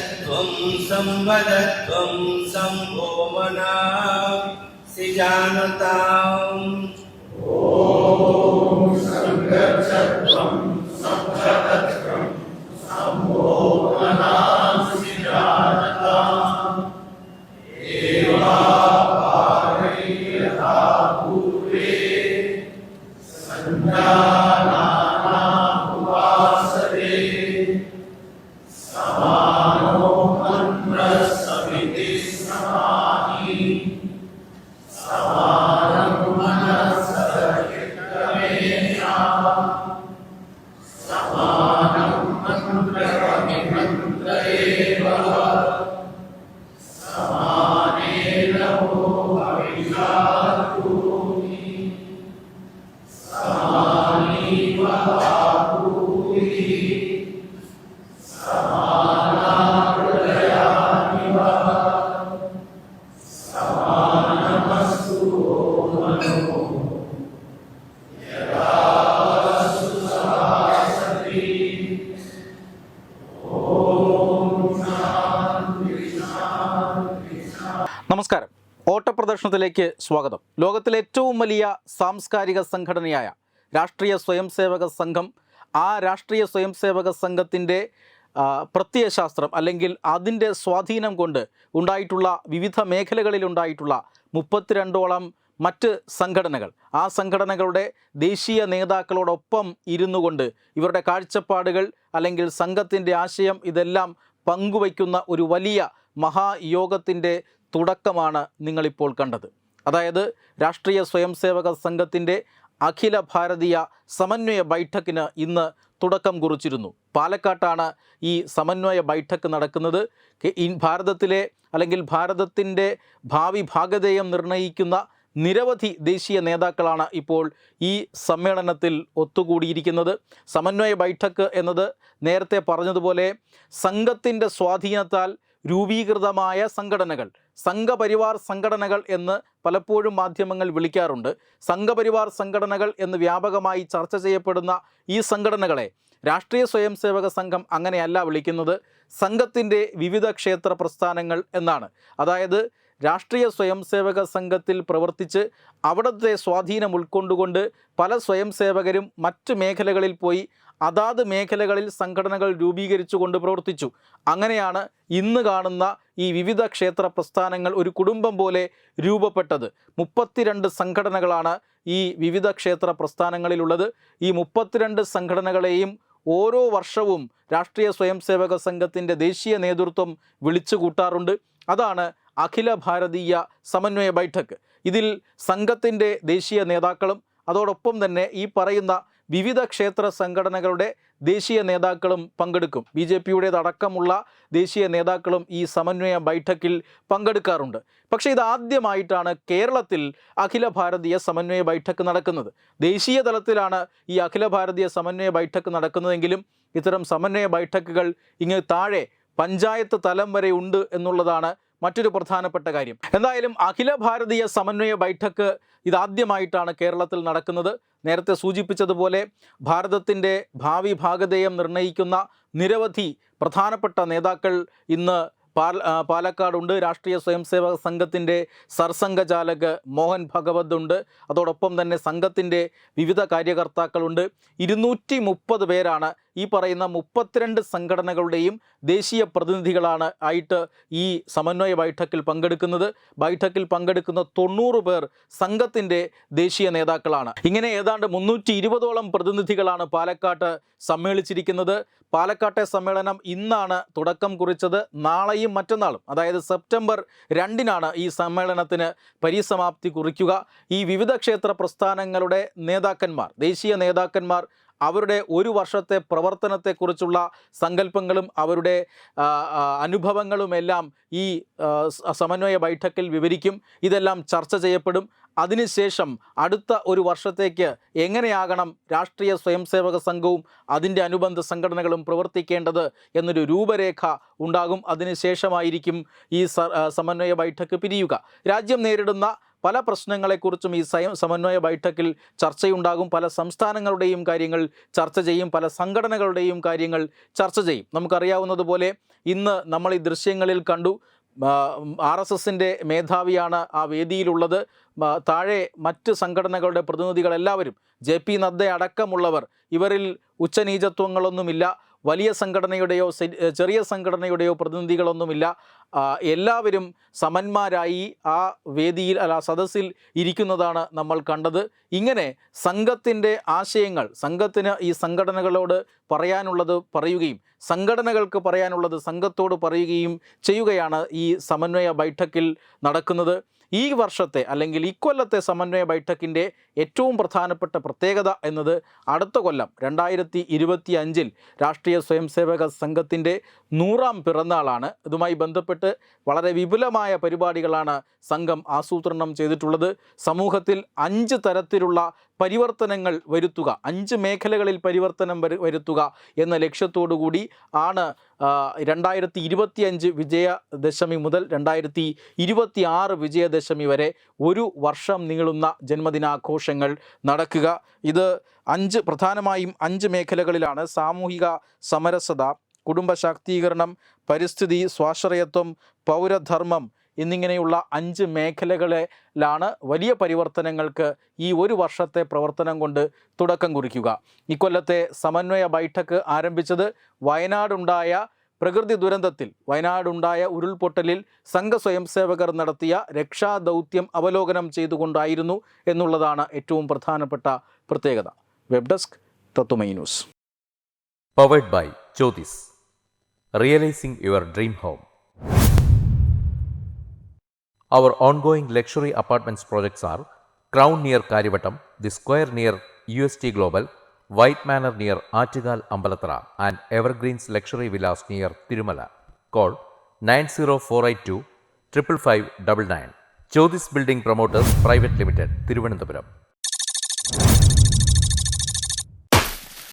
त्वं संवद त्वं शम्भो सिजानताम्। ॐ संरक्ष നമസ്കാരം. ഓട്ടപ്രദർശനത്തിലേക്ക് സ്വാഗതം. ലോകത്തിലെ ഏറ്റവും വലിയ സാംസ്കാരിക സംഘടനയായ രാഷ്ട്രീയ സ്വയംസേവക സംഘം ആ രാഷ്ട്രീയ സ്വയംസേവക സംഘത്തിന്റെ പ്രത്യയശാസ്ത്രം അല്ലെങ്കിൽ അതിന്റെ സ്വാധീനം കൊണ്ട് ഉണ്ടായിട്ടുള്ള വിവിധ മേഖലകളിലുണ്ടായിട്ടുള്ള മുപ്പത്തിരണ്ടോളം മറ്റ് സംഘടനകൾ. ആ സംഘടനകളുടെ ദേശീയ നേതാക്കളോടൊപ്പം ഇരുന്നു കൊണ്ട് ഇവരുടെ കാഴ്ചപ്പാടുകൾ അല്ലെങ്കിൽ സംഘത്തിന്റെ ആശയം ഇതെല്ലാം പങ്കുവയ്ക്കുന്ന ഒരു വലിയ മഹായോഗത്തിന്റെ തുടക്കമാണ് നിങ്ങളിപ്പോൾ കണ്ടത്. അതായത് രാഷ്ട്രീയ സ്വയംസേവക സംഘത്തിന്റെ അഖില ഭാരതീയ സമന്വയ ബൈഠക്കിന് ഇന്ന് തുടക്കം കുറിച്ചിരുന്നു. പാലക്കാട്ടാണ് ഈ സമന്വയ ബൈഠക്ക് നടക്കുന്നത്. ഭാരതത്തിലെ അല്ലെങ്കിൽ ഭാരതത്തിന്റെ ഭാവി ഭാഗധേയം നിർണയിക്കുന്ന നിരവധി ദേശീയ നേതാക്കളാണ് ഇപ്പോൾ ഈ സമ്മേളനത്തിൽ ഒത്തുകൂടിയിരിക്കുന്നത്. സമന്വയ ബൈഠക്ക് എന്നത് നേരത്തെ പറഞ്ഞതുപോലെ സംഘത്തിന്റെ സ്വാധീനത്താൽ രൂപീകൃതമായ സംഘടനകൾ സംഘപരിവാർ സംഘടനകൾ എന്ന് പലപ്പോഴും മാധ്യമങ്ങൾ വിളിക്കാറുണ്ട്. സംഘപരിവാർ സംഘടനകൾ എന്ന് വ്യാപകമായി ചർച്ച ചെയ്യപ്പെടുന്ന ഈ സംഘടനകളെ രാഷ്ട്രീയ സ്വയംസേവക സംഘം അങ്ങനെയല്ല വിളിക്കുന്നത്. സംഘത്തിന്റെ വിവിധ ക്ഷേത്ര പ്രസ്ഥാനങ്ങൾ എന്നാണ്. അതായത് രാഷ്ട്രീയ സ്വയംസേവക സംഘത്തിൽ പ്രവർത്തിച്ച് അവിടുത്തെ സ്വാധീനം ഉൾക്കൊണ്ടുകൊണ്ട് പല സ്വയംസേവകരും മറ്റ് മേഖലകളിൽ പോയി അതാത് മേഖലകളിൽ സംഘടനകൾ രൂപീകരിച്ചുകൊണ്ട് പ്രവർത്തിച്ചു. അങ്ങനെയാണ് ഇന്ന് കാണുന്ന ഈ വിവിധ ക്ഷേത്ര പ്രസ്ഥാനങ്ങൾ ഒരു കുടുംബം പോലെ രൂപപ്പെട്ടത്. മുപ്പത്തിരണ്ട് സംഘടനകളാണ് ഈ വിവിധ ക്ഷേത്ര പ്രസ്ഥാനങ്ങളിലുള്ളത്. ഈ മുപ്പത്തിരണ്ട് സംഘടനകളെയും ഓരോ വർഷവും രാഷ്ട്രീയ സ്വയംസേവക സംഘത്തിന്റെ ദേശീയ നേതൃത്വം വിളിച്ചു കൂട്ടാറുണ്ട്. അതാണ് അഖില ഭാരതീയ സമന്വയ ബൈഠക്ക് ഇതിൽ സംഘത്തിന്റെ ദേശീയ നേതാക്കളും അതോടൊപ്പം തന്നെ ഈ പറയുന്ന വിവിധ ക്ഷേത്ര സംഘടനകളുടെ ദേശീയ നേതാക്കളും പങ്കെടുക്കും. ബി ജെ പിയുടേതടക്കമുള്ള ദേശീയ നേതാക്കളും ഈ സമന്വയ ബൈഠക്കിൽ പങ്കെടുക്കാറുണ്ട്. പക്ഷേ ഇതാദ്യമായിട്ടാണ് കേരളത്തിൽ അഖില ഭാരതീയ സമന്വയ ബൈഠക്ക് നടക്കുന്നത്. ദേശീയ തലത്തിലാണ് ഈ അഖില ഭാരതീയ സമന്വയ ബൈഠക്ക് നടക്കുന്നതെങ്കിലും ഇത്തരം സമന്വയ ബൈഠക്കുകൾ ഇങ്ങ് താഴെ പഞ്ചായത്ത് തലം വരെ ഉണ്ട് എന്നുള്ളതാണ് മറ്റൊരു പ്രധാനപ്പെട്ട കാര്യം. എന്തായാലും അഖില ഭാരതീയ സമന്വയ ബൈഠക്ക് ഇതാദ്യമായിട്ടാണ് കേരളത്തിൽ നടക്കുന്നത്. നേരത്തെ സൂചിപ്പിച്ചതുപോലെ ഭാരതത്തിന്റെ ഭാവി ഭാഗധേയം നിർണയിക്കുന്ന നിരവധി പ്രധാനപ്പെട്ട നേതാക്കൾ ഇന്ന് പാൽ പാലക്കാടുണ്ട്. രാഷ്ട്രീയ സ്വയംസേവക സംഘത്തിന്റെ സർസംഘചാലക് മോഹൻ ഭഗവത് ഉണ്ട്. അതോടൊപ്പം തന്നെ സംഘത്തിന്റെ വിവിധ കാര്യകർത്താക്കളുണ്ട്. ഇരുന്നൂറ്റി മുപ്പത് പേരാണ് ഈ പറയുന്ന മുപ്പത്തിരണ്ട് സംഘടനകളുടെയും ദേശീയ പ്രതിനിധികളാണ് ആയിട്ട് ഈ സമന്വയ ബൈഠക്കിൽ പങ്കെടുക്കുന്നത്. ബൈഠക്കിൽ പങ്കെടുക്കുന്ന തൊണ്ണൂറ് പേർ സംഘത്തിന്റെ ദേശീയ നേതാക്കളാണ്. ഇങ്ങനെ ഏതാണ്ട് മുന്നൂറ്റി ഇരുപതോളം പ്രതിനിധികളാണ് പാലക്കാട്ട് സമ്മേളിച്ചിരിക്കുന്നത്. പാലക്കാട്ടെ സമ്മേളനം ഇന്നാണ് തുടക്കം കുറിച്ചത്. നാളെയും മറ്റന്നാളും അതായത് സെപ്റ്റംബർ രണ്ടിനാണ് ഈ സമ്മേളനത്തിന് പരിസമാപ്തി കുറിക്കുക. ഈ വിവിധ ക്ഷേത്ര പ്രസ്ഥാനങ്ങളുടെ നേതാക്കന്മാർ ദേശീയ നേതാക്കന്മാർ അവരുടെ ഒരു വർഷത്തെ പ്രവർത്തനത്തെക്കുറിച്ചുള്ള സങ്കല്പങ്ങളും അവരുടെ അനുഭവങ്ങളുമെല്ലാം ഈ സമന്വയ ബൈഠക്കിൽ വിവരിക്കും. ഇതെല്ലാം ചർച്ച ചെയ്യപ്പെടും. അതിനുശേഷം അടുത്ത ഒരു വർഷത്തേക്ക് എങ്ങനെയാകണം രാഷ്ട്രീയ സ്വയംസേവക സംഘവും അതിന്റെ അനുബന്ധ സംഘടനകളും പ്രവർത്തിക്കേണ്ടത് എന്നൊരു രൂപരേഖ ഉണ്ടാകും. അതിനുശേഷമായിരിക്കും ഈ സമന്വയ ബൈഠക്ക് പിരിയുക. രാജ്യം നേരിടുന്ന പല പ്രശ്നങ്ങളെക്കുറിച്ചും ഈ സമന്വയ ബൈഠക്കിൽ ചർച്ചയുണ്ടാകും. പല സംസ്ഥാനങ്ങളുടെയും കാര്യങ്ങൾ ചർച്ച ചെയ്യും. പല സംഘടനകളുടെയും കാര്യങ്ങൾ ചർച്ച ചെയ്യും. നമുക്കറിയാവുന്നതുപോലെ ഇന്ന് നമ്മൾ ഈ ദൃശ്യങ്ങളിൽ കണ്ടു ആർ എസ് എസിന്റെ മേധാവിയാണ് ആ വേദിയിലുള്ളത്. താഴെ മറ്റ് സംഘടനകളുടെ പ്രതിനിധികളെല്ലാവരും ജെ പി നദ്ദ അടക്കമുള്ളവർ ഇവരിൽ ഉച്ചനീചത്വങ്ങളൊന്നുമില്ല. വലിയ സംഘടനയുടെയോ ചെറിയ സംഘടനയുടെയോ പ്രതിനിധികളൊന്നുമില്ല. എല്ലാവരും സമന്മാരായി ആ വേദിയിൽ അല്ല സദസ്സിൽ ഇരിക്കുന്നതാണ് നമ്മൾ കണ്ടത്. ഇങ്ങനെ സംഘത്തിന്റെ ആശയങ്ങൾ സംഘത്തിന് ഈ സംഘടനകളോട് പറയാനുള്ളത് പറയുകയും സംഘടനകൾക്ക് പറയാനുള്ളത് സംഘത്തോട് പറയുകയും ചെയ്യുകയാണ് ഈ സമന്വയ ബൈഠക്കിൽ നടക്കുന്നത്. ഈ വർഷത്തെ അല്ലെങ്കിൽ ഇക്കൊല്ലത്തെ സമന്വയ ബൈഠക്കിന്റെ ഏറ്റവും പ്രധാനപ്പെട്ട പ്രത്യേകത എന്നത് അടുത്ത കൊല്ലം രണ്ടായിരത്തി ഇരുപത്തി അഞ്ചിൽ രാഷ്ട്രീയ സ്വയംസേവക സംഘത്തിന്റെ നൂറാം പിറന്നാളാണ്. ഇതുമായി ബന്ധപ്പെട്ട് വളരെ വിപുലമായ പരിപാടികളാണ് സംഘം ആസൂത്രണം ചെയ്തിട്ടുള്ളത്. സമൂഹത്തിൽ അഞ്ച് തരത്തിലുള്ള പരിവർത്തനങ്ങൾ വരുത്തുക അഞ്ച് മേഖലകളിൽ പരിവർത്തനം വരുത്തുക എന്ന ലക്ഷ്യത്തോടു കൂടി ആണ് രണ്ടായിരത്തി ഇരുപത്തി അഞ്ച് വിജയദശമി മുതൽ രണ്ടായിരത്തി ഇരുപത്തി ആറ് വിജയദശമി വരെ ഒരു വർഷം നീളുന്ന ജന്മദിനാഘോഷങ്ങൾ നടക്കുക. ഇത് അഞ്ച് പ്രധാനമായും അഞ്ച് മേഖലകളിലാണ്. സാമൂഹിക സമരസത കുടുംബ ശാക്തീകരണം പരിസ്ഥിതി സ്വാശ്രയത്വം പൗരധർമ്മം എന്നിങ്ങനെയുള്ള അഞ്ച് മേഖലകളിലാണ് വലിയ പരിവർത്തനങ്ങൾക്ക് ഈ ഒരു വർഷത്തെ പ്രവർത്തനം കൊണ്ട് തുടക്കം കുറിക്കുക. ഇക്കൊല്ലത്തെ സമന്വയ ബൈഠക്ക് ആരംഭിച്ചത് വയനാടുണ്ടായ പ്രകൃതി ദുരന്തത്തിൽ. വയനാടുണ്ടായ ഉരുൾപൊട്ടലിൽ സംഘ സ്വയംസേവകർ നടത്തിയ രക്ഷാദൗത്യം അവലോകനം ചെയ്തുകൊണ്ടായിരുന്നു എന്നുള്ളതാണ് ഏറ്റവും പ്രധാനപ്പെട്ട പ്രത്യേകത. Web desk Tatvamayi news. Powered by Jyothis realising your dream home. Our ongoing luxury apartments projects are Crown near Karivatam, The Square near UST Global, White Manor near Achigal Ambalatra, and Evergreens Luxury Villas near Tirumala. Call 90482 55599. Jyotis Building Promoters Private Limited, Thiruvananthapuram.